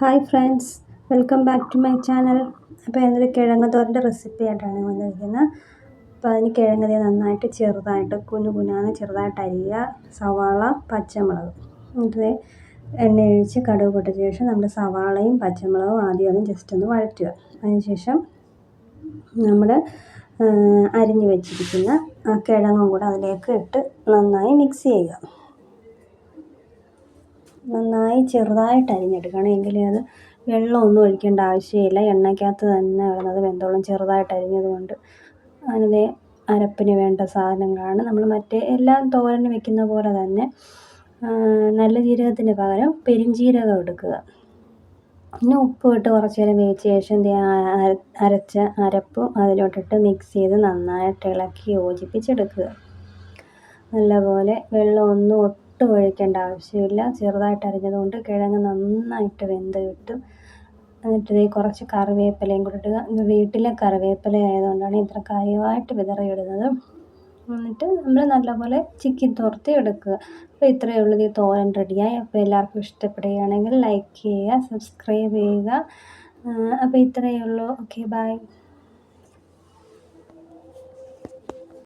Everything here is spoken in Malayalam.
Hi friends welcome back to my channel അപ്പോൾ എന്നൊരു കിഴങ്ങ് തോരന്റെ റെസിപ്പി ആയിട്ടാണ് വന്നിരിക്കുന്നത്. അപ്പോൾ അതിന് കിഴങ്ങ് നന്നായിട്ട് ചെറുതായിട്ട് കുഞ്ഞു കുഞ്ഞാന്ന് ചെറുതായിട്ട് അരിയുക സവാള പച്ചമുളക്. എന്നിട്ട് എണ്ണ ഒഴിച്ച് കടുക് പൊട്ടിച്ച ശേഷം നമ്മുടെ സവാളയും പച്ചമുളകും ആദ്യം ഒന്ന് ജസ്റ്റ് ഒന്ന് വഴറ്റുക. അതിനുശേഷം നമ്മൾ അരിഞ്ഞു വെച്ചിരിക്കുന്ന കിഴങ്ങും കൂടെ അതിലേക്ക് ഇട്ട് നന്നായി മിക്സ് ചെയ്യുക. നന്നായി ചെറുതായിട്ട് അരിഞ്ഞെടുക്കണം. എങ്കിലേ അത് വെള്ളമൊന്നും ഒഴിക്കേണ്ട ആവശ്യമില്ല. എണ്ണയ്ക്കകത്ത് തന്നെ കിടന്നത് വെന്തോളം ചെറുതായിട്ട് അരിഞ്ഞത് കൊണ്ട് അതിനെ അരപ്പിന് വേണ്ട സാധനങ്ങളാണ്. നമ്മൾ മറ്റേ എല്ലാം തോരന് വെക്കുന്ന പോലെ തന്നെ നല്ല ജീരകത്തിന് പകരം പെരുംജീരകം എടുക്കുക. പിന്നെ ഉപ്പ് ഇട്ട് കുറച്ച് നേരം വേവിച്ച ശേഷം അരച്ച അരപ്പും അതിലോട്ടിട്ട് മിക്സ് ചെയ്ത് നന്നായിട്ട് ഇളക്കി യോജിപ്പിച്ചെടുക്കുക. നല്ലപോലെ വെള്ളം വെള്ളമൊന്നും ഒട്ടും ഒഴിക്കേണ്ട ആവശ്യമില്ല. ചെറുതായിട്ട് അരിഞ്ഞതുകൊണ്ട് കിഴങ്ങ് നന്നായിട്ട് വെന്ത് കിട്ടും. എന്നിട്ട് ഇതേ കുറച്ച് കറിവേപ്പിലയും കൂടി ഇടുക. ഇത് വീട്ടിലെ കറിവേപ്പില ആയതുകൊണ്ടാണ് ഇത്ര കാര്യമായിട്ട് വിതറിയിടുന്നത്. എന്നിട്ട് നമ്മൾ നല്ലപോലെ ചിക്കി തോർത്തി എടുക്കുക. അപ്പോൾ ഇത്രയേ ഉള്ളൂ. ഈ തോരൻ റെഡിയായി. അപ്പോൾ എല്ലാവർക്കും ഇഷ്ടപ്പെടുകയാണെങ്കിൽ ലൈക്ക് ചെയ്യുക സബ്സ്ക്രൈബ് ചെയ്യുക. അപ്പോൾ ഇത്രയേ ഉള്ളൂ. Okay bye.